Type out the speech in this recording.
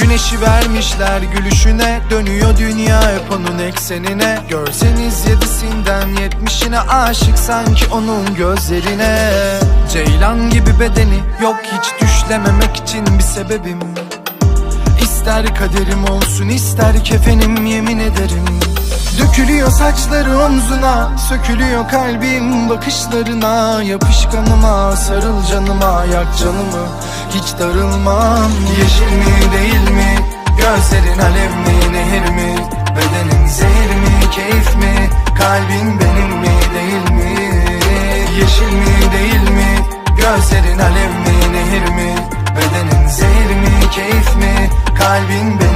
Güneşi vermişler gülüşüne Dönüyor dünya hep onun eksenine. Görseniz yedisinden yetmişine Aşık sanki onun gözlerine. Ceylan gibi bedeni yok hiç düşlememek için bir sebebim. İster kaderim olsun ister kefenim yemin ederim. Dökülüyor saçları omzuna Sökülüyor kalbim bakışlarına. Yapış kanıma sarıl canıma Yak canımı. Hiç darılmam Yeşil mi değil Gözlerin alev mi nehir mi? Bedenin zehir mi keyif mi? Kalbin benim mi değil mi? Yeşil mi değil mi? Gözlerin alev mi nehir mi? Bedenin zehir mi keyif mi? Kalbin benim